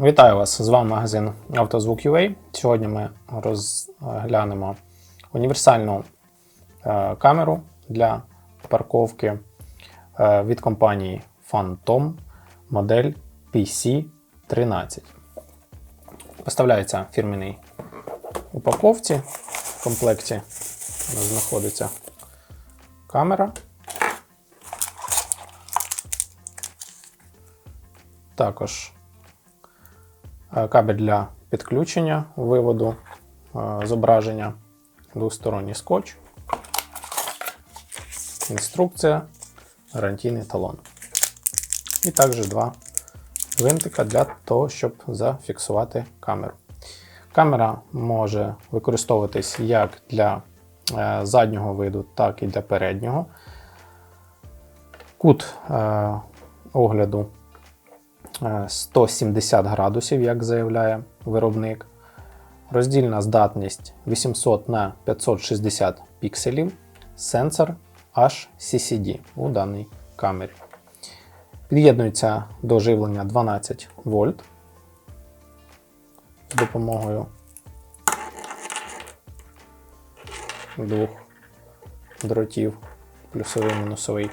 Вітаю вас! З вами магазин «Автозвук.UA». Сьогодні ми розглянемо універсальну е, камеру для парковки е, від компанії Phantom модель PC13. Поставляється в упаковці. В комплекті знаходиться камера. Також кабель для підключення виводу е, зображення, двосторонній скотч, інструкція, гарантійний талон. І також два гвинтика для того, щоб зафіксувати камеру. Камера може використовуватись як для е, заднього виду, так і для переднього. Кут е, огляду е, 170 градусів, як заявляє виробник. Роздільна здатність 800 на 560 пікселів, сенсор HCCD у даній камері. Під'єднується до живлення 12 вольт з допомогою двох дротів, плюсовий мінусовий.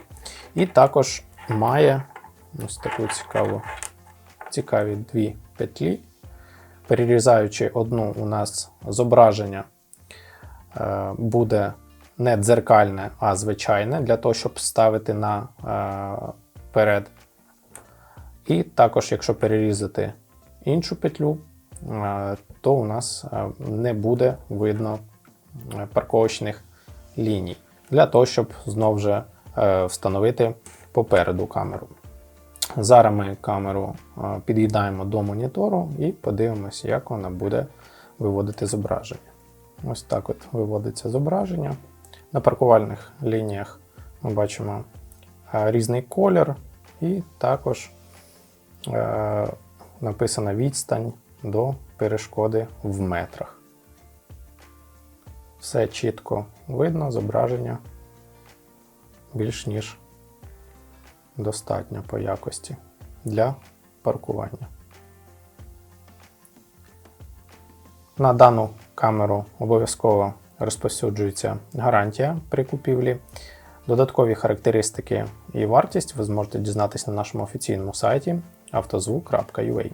І також має ось таку цікаву, цікаві дві петлі. Перерізаючи одну, у нас зображення е, буде не дзеркальне, а звичайне, для того, щоб ставити на е, перед. І також, якщо перерізати іншу петлю, е, то у нас не буде видно парковочних ліній, для того, щоб знову встановити попереду камеру. Зараз ми камеру е, під'їдаємо до монітору і подивимося, як вона буде виводити зображення. Ось так от виводиться зображення. На паркувальних лініях ми бачимо е, різний колір, і також е, написана відстань до перешкоди в метрах. Все чітко видно, зображення більш ніж достатньо по якості для паркування. На дану камеру обов'язково розповсюджується гарантія при купівлі. Додаткові характеристики і вартість ви зможете дізнатися на нашому офіційному сайті автозвук.ua.